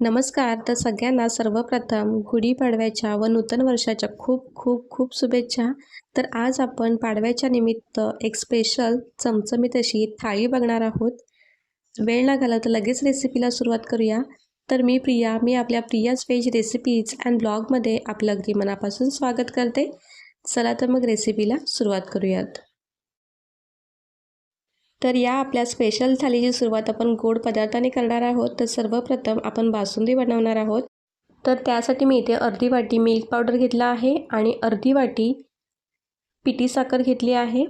नमस्कार. तर सगळ्यांना सर्वप्रथम गुढीपाडव्याच्या व नूतन वर्षाच्या खूप खूप खूप शुभेच्छा. तर आज आपण पाडव्याच्या निमित्त एक स्पेशल चमचमीत अशी थाळी बघणार आहोत. वेळ ना घाला तर लगेच रेसिपीला सुरुवात करूया. तर मी प्रिया मी आपल्या प्रियाज व्हेज रेसिपीज अँड ब्लॉगमध्ये आपलं अगदी मनापासून स्वागत करते. चला तर मग रेसिपीला सुरुवात करूयात. तर या आपल्या स्पेशल थालीची सुरुवात आपण गोड पदार्थाने करणार आहोत. तर सर्वप्रथम आपण बासुंदी बनवणार आहोत. तर त्यासाठी मी इथे अर्धी वाटी मिल्क पावडर घेतला आहे आणि अर्धी वाटी पिठी साखर घेतली आहे.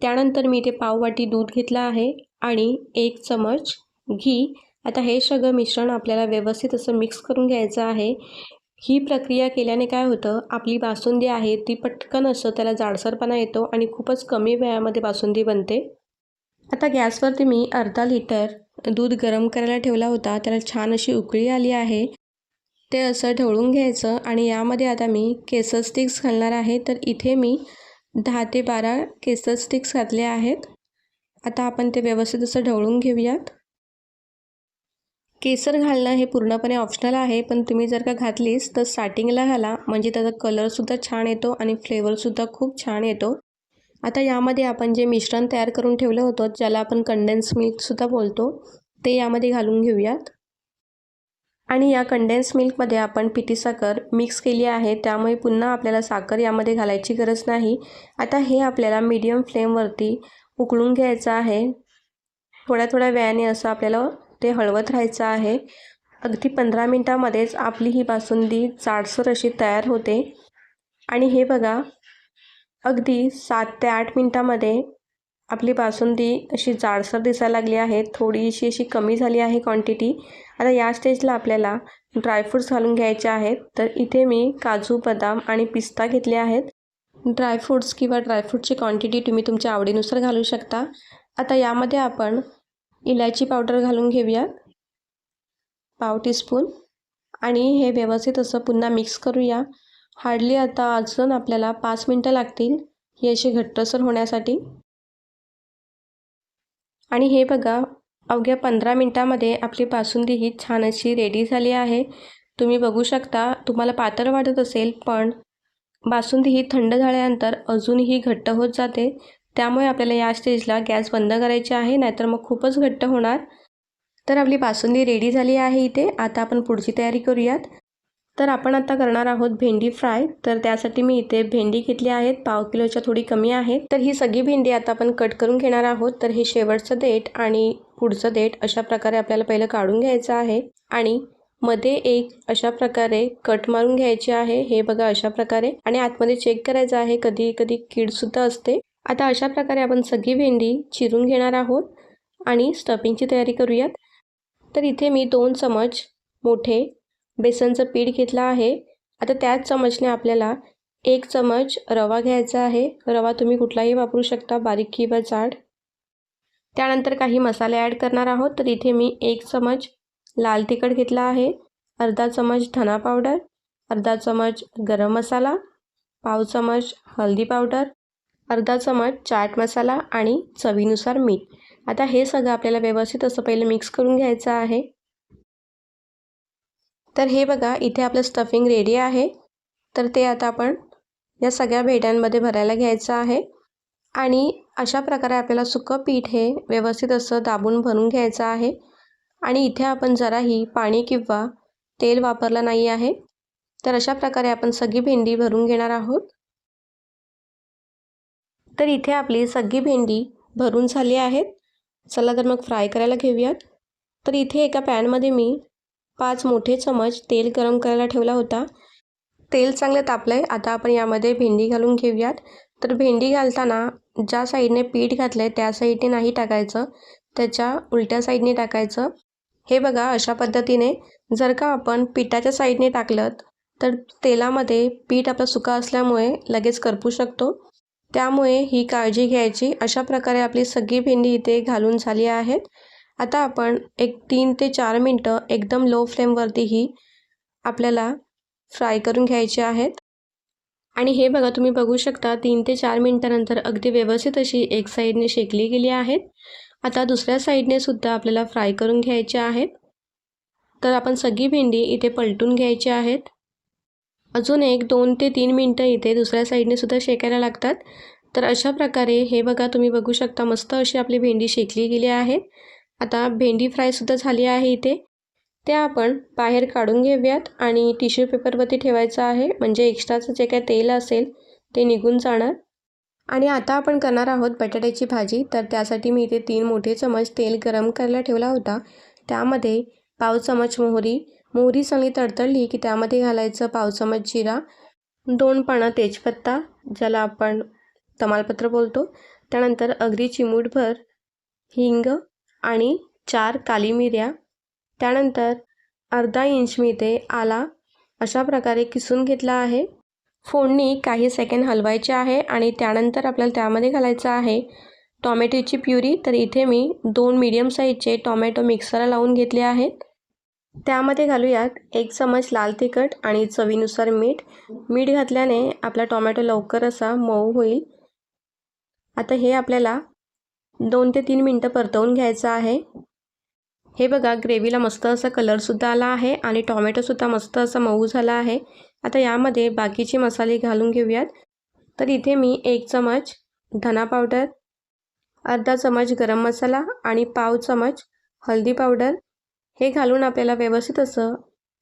त्यानंतर मी इथे पाव वाटी दूध घेतलं आहे आणि एक चमच घी. आता हे सगळं मिश्रण आपल्याला व्यवस्थित असं मिक्स करून घ्यायचं आहे. ही प्रक्रिया केल्याने काय होतं? आपली बासुंदी आहे ती पटकन असं त्याला जाडसरपणा येतो आणि खूपच कमी वेळामध्ये बासुंदी बनते. आता गॅसवरती मी अर्धा लिटर दूध गरम करायला ठेवला होता. त्याला छान अशी उकळी आली आहे. ते असं ढवळून घ्यायचं आणि यामध्ये आता मी केसर स्टिक्स घालणार आहे. तर इथे मी दहा ते बारा केसर स्टिक्स घातले आहेत. आता आपण ते व्यवस्थित असं ढवळून घेऊयात. केसर घालणं हे पूर्णपणे ऑप्शनल आहे. पण तुम्ही जर का घातलीस तर स्टार्टिंगला घाला. म्हणजे त्याचा कलरसुद्धा छान येतो आणि फ्लेवरसुद्धा खूप छान येतो. आता यामध्ये आपण जे मिश्रण तयार करून ठेवलं होतं ज्याला आपण कंडेन्स मिल्कसुद्धा बोलतो ते यामध्ये घालून घेऊयात. आणि या कंडेन्स मिल्कमध्ये आपण पिठी साखर मिक्स केली आहे त्यामुळे पुन्हा आपल्याला साखर यामध्ये घालायची गरज नाही. आता हे आपल्याला मीडियम फ्लेमवरती उकळून घ्यायचं आहे. थोड्या थोड्या वेळाने असं आपल्याला ते हळवत राहायचं आहे. अगदी पंधरा मिनटामध्येच आपली ही बासुंदी जाडसर अशी तयार होते. आणि हे बघा अगदी सात ते आठ मिनटामध्ये आपली बासुंदी अशी जाडसर दिसायला लागली आहे. थोडीशी अशी कमी झाली आहे क्वांटिटी आता या स्टेजला आपल्याला ड्रायफ्रूट्स घालून घ्यायचे आहेत. तर इथे मी काजू बदाम आणि पिस्ता घेतले आहेत. ड्रायफ्रूट्स किंवा ड्रायफ्रूटची क्वांटिटी तुम्ही तुमच्या आवडीनुसार घालू शकता. आता यामध्ये आपण इलायची पावडर घालून घेऊयात पाव टीस्पून आणि हे व्यवस्थित असं पुन्हा मिक्स करूया. हार्डली आता अजून आपल्याला पाच मिनटं लागतील. ही अशी घट्टसर होण्यासाठी. आणि हे बघा अवघ्या पंधरा मिनटामध्ये आपली बासुंदी ही छान अशी रेडी झाली आहे. तुम्ही बघू शकता तुम्हाला पातळ वाटत असेल पण बासुंदी ही थंड झाल्यानंतर अजूनही घट्ट होत जाते. त्यामुळे आपल्याला या स्टेजला गॅस बंद करायची आहे नाहीतर मग खूपच घट्ट होणार. तर आपली बासुंदी रेडी झाली आहे इथे. आता आपण पुढची तयारी करूयात. तर आपण आता करणार आहोत भेंडी फ्राय. तर त्यासाठी मी इथे भेंडी घेतली आहेत. पाव किलोच्या थोडी कमी आहे तर ही सगळी भेंडी आता आपण कट करून घेणार आहोत. तर हे शेवटचं देठ आणि पुढचं देठ अशा प्रकारे आपल्याला पहिलं काढून घ्यायचं आहे. आणि मध्ये एक अशा प्रकारे कट मारून घ्यायचे आहे. हे बघा अशा प्रकारे. आणि आतमध्ये चेक करायचं आहे. कधी कधी कीडसुद्धा असते. आता अशा प्रकारे आपण सगळी भेंडी चिरून घेणार आहोत. आणि स्टफिंगची तयारी करूयात. तर इथे मी दोन चमच मोठे बेसनचं पीठ घेतलं आहे. आता त्याच चमचने आपल्याला एक चमच रवा घ्यायचा आहे. रवा तुम्ही कुठलाही वापरू शकता बारीक किंवा जाड. त्यानंतर काही मसाले ॲड करणार आहोत. तर इथे मी एक चमच लाल तिखट घेतला आहे. अर्धा चमच धना पावडर अर्धा चमच गरम मसाला पाव चमच हळदी पावडर अर्धा चमच चाट मसाला आणि चवीनुसार मीठ. आता हे सगळं आपल्याला व्यवस्थित असं पहिलं मिक्स करून घ्यायचं आहे. तर हे बघा इथे आपलं स्टफिंग रेडी आहे. तर ते आता आपण या सगळ्या भेट्यांमध्ये भरायला घ्यायचं आहे. आणि अशा प्रकारे आपल्याला सुकं पीठ हे व्यवस्थित असं दाबून भरून घ्यायचं आहे. आणि इथे आपण जराही पाणी किंवा तेल वापरलं नाही आहे. तर अशा प्रकारे आपण सगळी भेंडी भरून घेणार आहोत. तर इथे आपली सगळी भेंडी भरून झाली आहेत. चला तर मग फ्राय करायला घेऊयात. तर इथे एका पॅनमध्ये मी पाच मोठे चमच तेल गरम करायला ठेवला होता. तेल चांगलं तापलं आहे आता आपण यामध्ये भेंडी घालून घेऊयात. तर भेंडी घालताना ज्या साईडने पीठ घातलं आहे त्या साईडने नाही टाकायचं. त्याच्या उलट्या साईडने टाकायचं. हे बघा अशा पद्धतीने जर का आपण पिठाच्या साईडने टाकलं तर तेलामध्ये पीठ आपलं सुका असल्यामुळे लगेच करपू शकतो. त्यामुळे ही काळजी घ्यायची. अशा प्रकारे आपली सगळी भेंडी इथे घालून झाली आहेत. आता आपण एक तीन ते चार मिनटं एकदम लो फ्लेमवरतीही आपल्याला फ्राय करून घ्यायचे आहेत. आणि हे बघा तुम्ही बघू शकता तीन ते चार मिनटानंतर अगदी व्यवस्थित अशी एक साईडने शेकली गेली आहेत. आता दुसऱ्या साईडने सुद्धा आपल्याला फ्राय करून घ्यायचे आहेत. तर आपण सगळी भेंडी इथे पलटून घ्यायची आहेत. अजून एक दोन ते तीन मिनटं इथे दुसऱ्या साईडने सुद्धा शेकायला लागतात. तर अशा प्रकारे हे बघा तुम्ही बघू शकता मस्त अशी आपली भेंडी शेकली गेली आहे. आता भेंडी फ्रायसुद्धा झाली आहे इथे. त्या आपण बाहेर काढून घेऊयात आणि टिश्यू पेपरवरती ठेवायचं आहे. म्हणजे एक्स्ट्राचं जे काय तेल असेल ते निघून जाणार. आणि आता आपण करणार आहोत बटाट्याची भाजी. तर त्यासाठी मी इथे तीन मोठे चमच तेल गरम करायला ठेवला होता. त्यामध्ये पाव चमच मोहरी. मोहरी चांगली तडतडली की त्यामध्ये घालायचं पाव चमच जिरा. दोन पानं तेजपत्ता ज्याला आपण तमालपत्र बोलतो. त्यानंतर अगदी चिमूटभर हिंग आणि चार काली मिऱ्या. त्यानंतर अर्धा इंच मी ते आला. अशा प्रकारे किसून घेतला आहे. फोडणी काही सेकंड हलवायची आहे आणि त्यानंतर आपल्याला त्यामध्ये घालायचं आहे टॉमॅटोची प्युरी. तर इथे मी दोन मीडियम साईजचे टॉमॅटो मिक्सरला लावून घेतले आहेत. त्यामध्ये घालूयात एक चमच लाल तिखट आणि चवीनुसार मीठ. मीठ घातल्याने आपला टॉमॅटो लवकर असा मऊ होईल. आता हे आपल्याला दोन ते तीन मिनटं परतवून घ्यायचं आहे. हे बघा ग्रेव्हीला मस्त असा कलरसुद्धा आला आहे आणि टॉमॅटोसुद्धा मस्त असा मऊ झाला आहे. आता यामध्ये बाकीचे मसाले घालून घेऊयात. तर इथे मी एक चमच धना पावडर अर्धा चमच गरम मसाला आणि पाव चमच हळदी पावडर हे घालून आपल्याला व्यवस्थित असं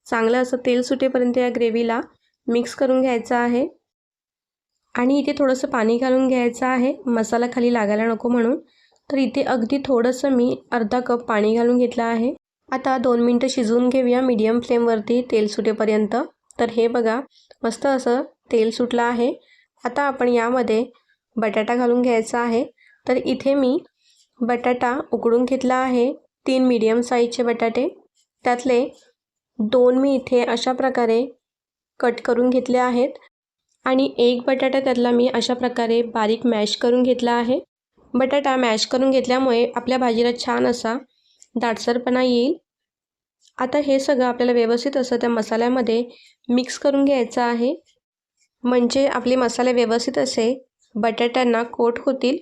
चांगलं असं तेल सुटेपर्यंत या ग्रेव्हीला मिक्स करून घ्यायचं आहे. आणि इथे थोडंसं पाणी घालून घ्यायचं आहे. मसाला खाली लागायला नको म्हणून. तर इथे अगदी थोडंसं मी अर्धा कप पाणी घालून घेतलं आहे. आता दोन मिनटं शिजवून घेऊया मीडियम फ्लेमवरती तेल सुटेपर्यंत. तर हे बघा मस्त असं तेल सुटलं आहे. आता आपण यामध्ये बटाटा घालून घ्यायचा आहे. तर इथे मी बटाटा उकडून घेतला आहे तीन मीडियम साईजचे बटाटे. त्यातले दोन मी इथे अशा प्रकारे कट करून घेतले आहेत. आणि एक बटाटा त्यातला मी अशा प्रकारे बारीक मॅश करून घेतला आहे. बटाटा मॅश करून घेतल्यामुळे आपल्या भाजीला छान असा दाटसरपणा येईल. आता हे सगळं आपल्याला व्यवस्थित असं त्या मसाल्यामध्ये मिक्स करून घ्यायचं आहे. म्हणजे आपले मसाले व्यवस्थित असे बटाट्यांना कोट होतील.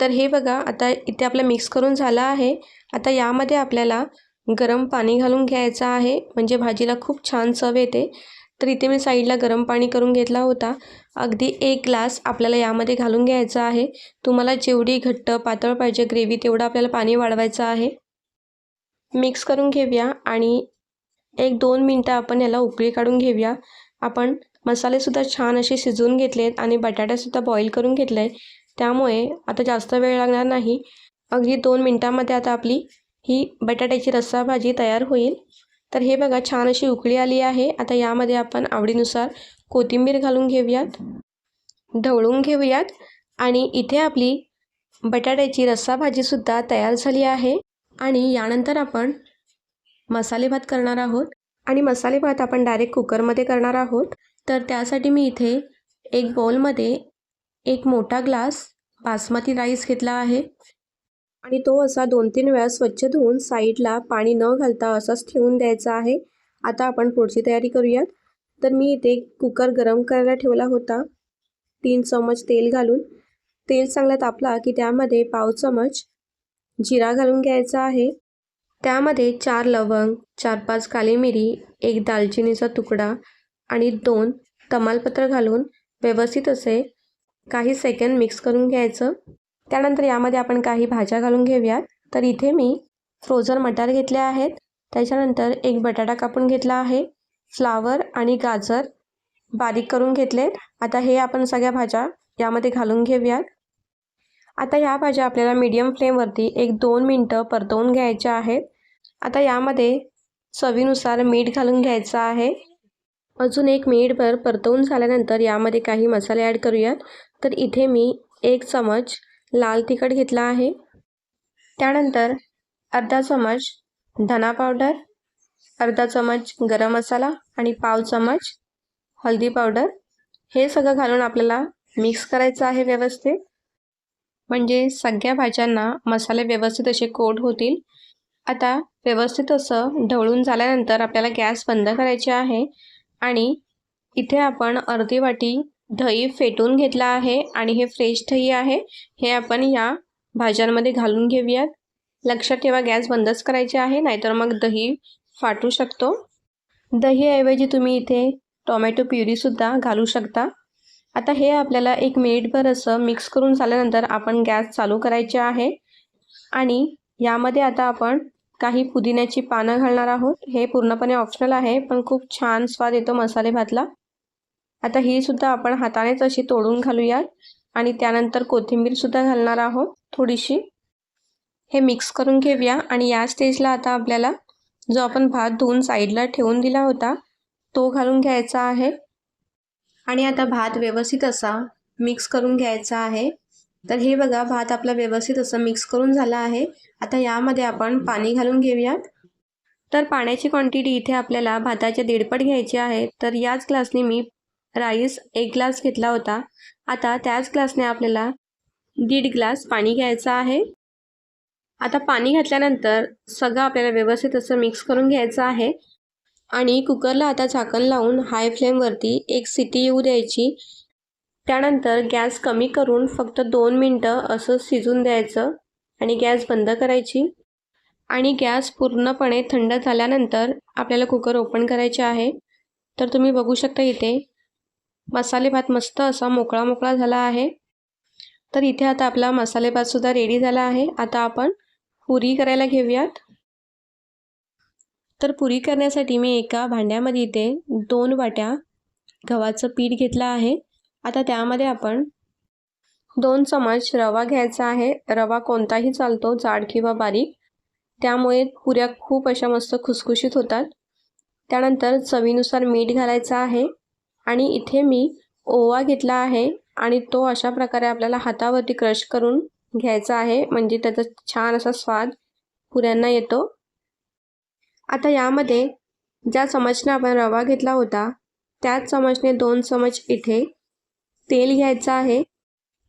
तर हे बघा आता इथे आपलं मिक्स करून झालं आहे. आता यामध्ये आपल्याला गरम पाणी घालून घ्यायचं आहे. म्हणजे भाजीला खूप छान चव येते. तर इथे मी साईडला गरम पाणी करून घेतला होता. अगदी एक ग्लास आपल्याला यामध्ये घालून घ्यायचा आहे. तुम्हाला जेवढी घट्ट पातळ पाहिजे ग्रेव्ही तेवढं आपल्याला पाणी वाढवायचं आहे. मिक्स करून घेऊया आणि एक दोन मिनटं आपण याला उकळी काढून घेऊया. आपण मसालेसुद्धा छान असे शिजवून घेतलेत आणि बटाट्यासुद्धा बॉईल करून घेतलं आहे त्यामुळे आता जास्त वेळ लागणार नाही. अगदी दोन मिनटामध्ये आता आपली ही बटाट्याची रस्सा भाजी तयार होईल. तर हे बघा छान अशी उकळी आली आहे. आता यामध्ये आपण आवडीनुसार कोथिंबीर घालून घेऊयात ढवळून घेऊयात आणि इथे आपली बटाट्याची रस्सा भाजीसुद्धा तयार झाली आहे. आणि यानंतर आपण मसाले भात करणार आहोत. आणि मसाले भात आपण डायरेक्ट कुकरमध्ये करणार आहोत. तर त्यासाठी मी इथे एक बॉलमध्ये एक मोठा ग्लास बासमती राईस घेतला आहे. आणि तो असा दोन तीन वेळा स्वच्छ धुवून साईडला पाणी न घालता असाच ठेवून द्यायचा आहे. आता आपण पुढची तयारी करूयात. तर मी इथे कुकर गरम करायला ठेवला होता. तीन चमच तेल घालून. तेल चांगला तापला की त्यामध्ये पाव चमच जिरा घालून घ्यायचा आहे. त्यामध्ये चार लवंग चार पाच काली मिरी एक दालचिनीचा तुकडा आणि दोन तमालपत्र घालून व्यवस्थित असे काही सेकंड मिक्स करून घ्यायचं. त्यानंतर यामध्ये आपण काही भाज्या घालून घेऊयात. तर इथे मी फ्रोझन मटार घेतले आहेत. त्याच्यानंतर एक बटाटा कापून घेतला आहे. फ्लावर आणि गाजर बारीक करून घेतलेत. आता हे आपण सगळ्या भाज्या यामध्ये घालून घेऊयात. आता ह्या भाज्या आपल्याला मीडियम फ्लेमवरती एक दोन मिनटं परतवून घ्यायच्या आहेत. आता यामध्ये चवीनुसार मीठ घालून घ्यायचं आहे. अजून एक मिनिटभर परतवून झाल्यानंतर यामध्ये काही मसाले ॲड करूयात. तर इथे मी एक चमच लाल तिखट घेतला आहे. त्यानंतर अर्धा चमच धना पावडर अर्धा चमच गरम मसाला आणि पाव चमच हळदी पावडर. हे सगळं घालून आपल्याला मिक्स करायचं आहे व्यवस्थित. म्हणजे सगळ्या भाज्यांना मसाले व्यवस्थित असे कोट होतील. आता व्यवस्थित असं ढवळून झाल्यानंतर आपल्याला गॅस बंद करायचे आहे आणि इथे आपण अर्धी वाटी दही फेटून घेतला आहे आणि हे फ्रेश दही आहे. हे आपण या भाज्यांमध्ये घालून घेऊयात. लक्षात ठेवा गॅस बंदच करायचे आहे नाहीतर मग दही फाटू शकतो. दहीऐवजी तुम्ही इथे टोमॅटो प्युरीसुद्धा घालू शकता. आता हे आपल्याला एक मिनिटभर असं मिक्स करून झाल्यानंतर आपण गॅस चालू करायचे आहे. आणि यामध्ये आता आपण काही पुदिन्याची पानं घालणार आहोत. हे पूर्णपणे ऑप्शनल आहे पण खूप छान स्वाद येतो मसाले भातला आता ही सुद्धा आपण हातानेच अशी तोडून घालूयात. आणि त्यानंतर कोथिंबीरसुद्धा घालणार आहोत थोडीशी. हे मिक्स करून घेऊया. आणि या स्टेजला आता आपल्याला जो आपण भात धुवून साईडला ठेवून दिला होता तो घालून घ्यायचा आहे. आणि आता भात व्यवस्थित असा मिक्स करून घ्यायचा आहे. तर हे बघा भात आपला व्यवस्थित असं मिक्स करून झाला आहे. आता यामध्ये आपण पाणी घालून घेऊयात. तर पाण्याची क्वांटिटी इथे आपल्याला भाताच्या दीडपट घ्यायची आहे. तर याच ग्लासने मी राईस एक ग्लास घेतला होता. आता त्याच ग्लासने आपल्याला दीड ग्लास पाणी घ्यायचं आहे. आता पाणी घातल्यानंतर सगळं आपल्याला व्यवस्थित असं मिक्स करून घ्यायचं आहे. आणि कुकरला आता झाकण लावून हाय फ्लेमवरती एक सिटी येऊ द्यायची. त्यानंतर गॅस कमी करून फक्त दोन मिनटं असं शिजून द्यायचं आणि गॅस बंद करायची. आणि गॅस पूर्णपणे थंड झाल्यानंतर आपल्याला कुकर ओपन करायचे आहे. तर तुम्ही बघू शकता इथे मसाले भात मस्त असा मोकळा मोकळा झाला आहे. तर इथे आता आपला मसाले भातसुद्धा रेडी झाला आहे. आता आपण पुरी करायला घेऊयात. तर पुरी करण्यासाठी मी एका भांड्यामध्ये इथे दोन वाट्या गव्हाचं पीठ घेतलं आहे. आता त्यामध्ये आपण दोन चमच रवा घ्यायचा आहे. रवा कोणताही चालतो जाड किंवा बारीक. त्यामुळे पुऱ्या खूप अशा मस्त खुसखुशीत होतात. त्यानंतर चवीनुसार मीठ घालायचं आहे. आणि इथे मी ओवा घेतला आहे आणि तो अशा प्रकारे आपल्याला हातावरती क्रश करून घ्यायचा आहे. म्हणजे त्याचा छान असा स्वाद पुऱ्यांना येतो. आता यामध्ये ज्या चमचने आपण रवा घेतला होता त्याच चमचने दोन चमच इथे तेल घ्यायचं आहे.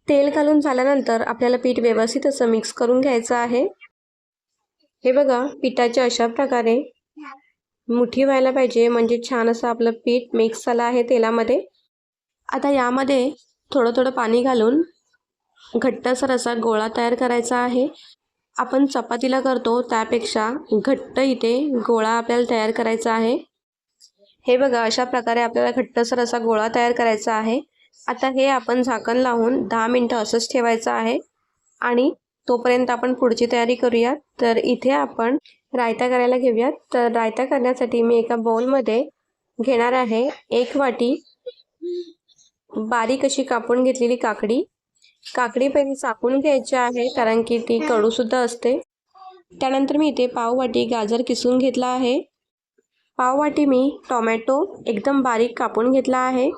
तेल घालून झाल्यानंतर आपल्याला पीठ व्यवस्थित असं मिक्स करून घ्यायचं आहे. हे बघा पिठाच्या अशा प्रकारे मुठी व्हायला पाहिजे म्हणजे छान असं आपलं पीठ मिक्स झालं आहे तेलामध्ये. आता यामध्ये थोडं थोडं पाणी घालून घट्टसर असा गोळा तयार करायचा आहे. आपण चपातीला करतो त्यापेक्षा घट्ट इथे गोळा आपल्याला तयार करायचा आहे. हे बघा अशा प्रकारे आपल्याला घट्टसर असा गोळा तयार करायचा आहे. आता हे आपण झाकण लावून दहा मिनटं असंच ठेवायचं आहे. आणि तोपर्यंत आपण पुढची तयारी करूयात तर इथे आपण रायता करायला घेऊयात. तर रायता करण्यासाठी मी एका बाउलमध्ये घेणार आहे एक वाटी बारीक अशी कापून घेतलेली काकडी. काकडी पहिले चाकून घ्यायची आहे कारण की ती कडूसुद्धा असते. त्यानंतर मी इथे पाववाटी गाजर किसून घेतला आहे. पाववाटी मी टोमॅटो एकदम बारीक कापून घेतला आहे.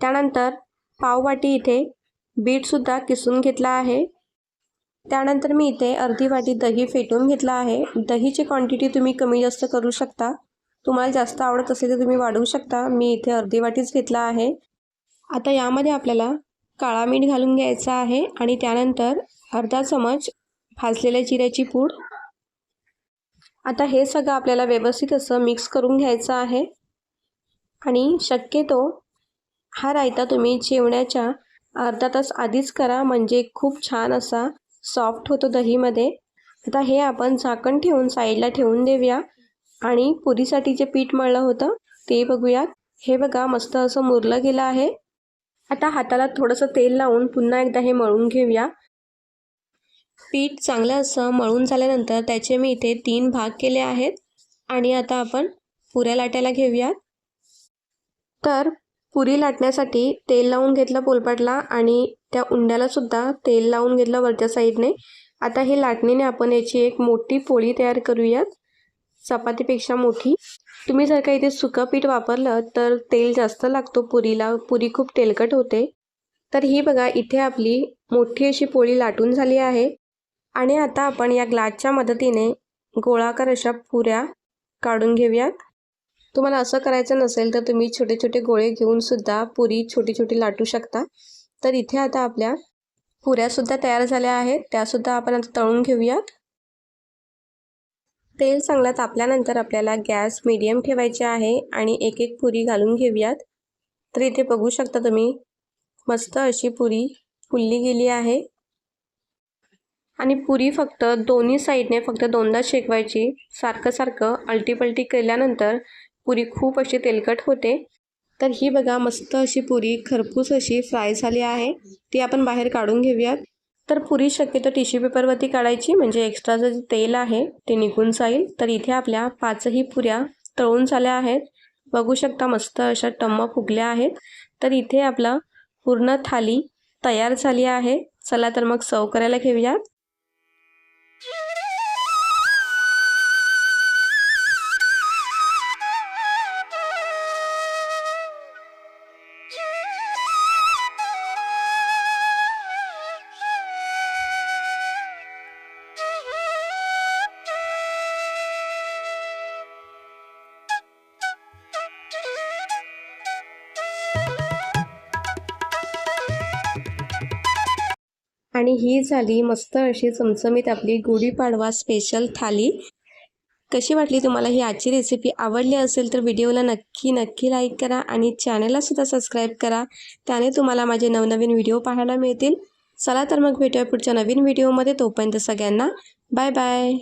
त्यानंतर पाववाटी इथे बीटसुद्धा किसून घेतला आहे. त्यानंतर मी इथे अर्धी वाटी दही फेटून घेतला आहे. दहीची क्वांटिटी तुम्ही कमी जास्त करू शकता. तुम्हाला जास्त आवडत असेल तर तुम्ही वाढवू शकता. मी इथे अर्धी वाटीच घेतला आहे. आता यामध्ये आपल्याला काळा मीठ घालून घ्यायचा आहे आणि त्यानंतर अर्धा चमच भाजलेल्या जिऱ्याची पूड. आता हे सगळं आपल्याला व्यवस्थित असं मिक्स करून घ्यायचं आहे. आणि शक्यतो हा रायता तुम्ही जेवण्याच्या अर्धा तास आधीच करा. म्हणजे खूप छान असा सॉफ्ट होतो दहीमध्ये. आता हे आपण झाकण ठेवून साईडला ठेवून देऊया. आणि पुरीसाठी जे पीठ मळलं होतं ते बघूयात. हे बघा मस्त असं मुरलं गेलं आहे. आता हाताला थोडंसं तेल लावून पुन्हा एकदा हे मळून घेऊया. पीठ चांगलं असं मळून झाल्यानंतर त्याचे मी इथे तीन भाग केले आहेत. आणि आता आपण पुऱ्या लाटायला घेऊयात. तर पुरी लाटण्यासाठी तेल लावून घेतलं पोलपाटला आणि त्या उंड्यालासुद्धा तेल लावून घेतलं वरच्या साईडने. आता हे लाटणीने आपण याची एक मोठी पोळी तयार करूयात. चपातीपेक्षा मोठी. तुम्ही जर का इथे सुकं पीठ वापरलं तर तेल जास्त लागतो पुरीला. पुरी खूप तेलकट होते. तर ही बघा इथे आपली मोठी अशी पोळी लाटून झाली आहे. आणि आता आपण या ग्लासच्या मदतीने गोळाकार अशा पुऱ्या काढून घेऊयात. तुम्हाला असं करायचं नसेल तर तुम्ही छोटे छोटे गोळे घेऊनसुद्धा पुरी छोटी छोटी लाटू शकता. तर इथे आता आपल्या पुऱ्यासुद्धा तयार झाल्या आहेत. त्यासुद्धा आपण आता तळून घेऊयात. तेल चांगला तापल्यानंतर आपल्याला गॅस मीडियम ठेवायचे आहे आणि एक एक पुरी घालून घेऊयात. तर इथे बघू शकता तुम्ही मस्त अशी पुरी फुलली गेली आहे. आणि पुरी फक्त दोन्ही साईडने फक्त दोनदा शेकवायची. सारखं सारखं अलटीपलटी केल्यानंतर पुरी खूप अशी तेलकट होते. तर ही बघा मस्त अशी पुरी खरपूस अशी फ्राय झाली आहे. ती आपण बाहेर काढून घेऊयात. तर पुरी शक्यतो टिश्यू पेपरवरती काढायची म्हणजे एक्स्ट्राचं जे तेल आहे ते निघून जाईल. तर इथे आपल्या पाचही पुऱ्या तळून झाल्या आहेत. बघू शकता मस्त अशा टम्म फुगल्या आहेत. तर इथे आपला पूर्ण थाली तयार झाली आहे. चला तर मग सर्व करायला घेऊयात. आणि ही झाली मस्त अशी चमचमीत आपली गुढीपाडवा स्पेशल थाली. कशी वाटली तुम्हाला ही आजची रेसिपी आवडली असेल तर व्हिडिओला नक्की नक्की लाईक करा आणि चॅनललासुद्धा सबस्क्राईब करा. त्याने तुम्हाला माझे नवनवीन व्हिडिओ पाहायला मिळतील. चला तर मग भेटूया पुढच्या नवीन व्हिडिओमध्ये तोपर्यंत सगळ्यांना बाय बाय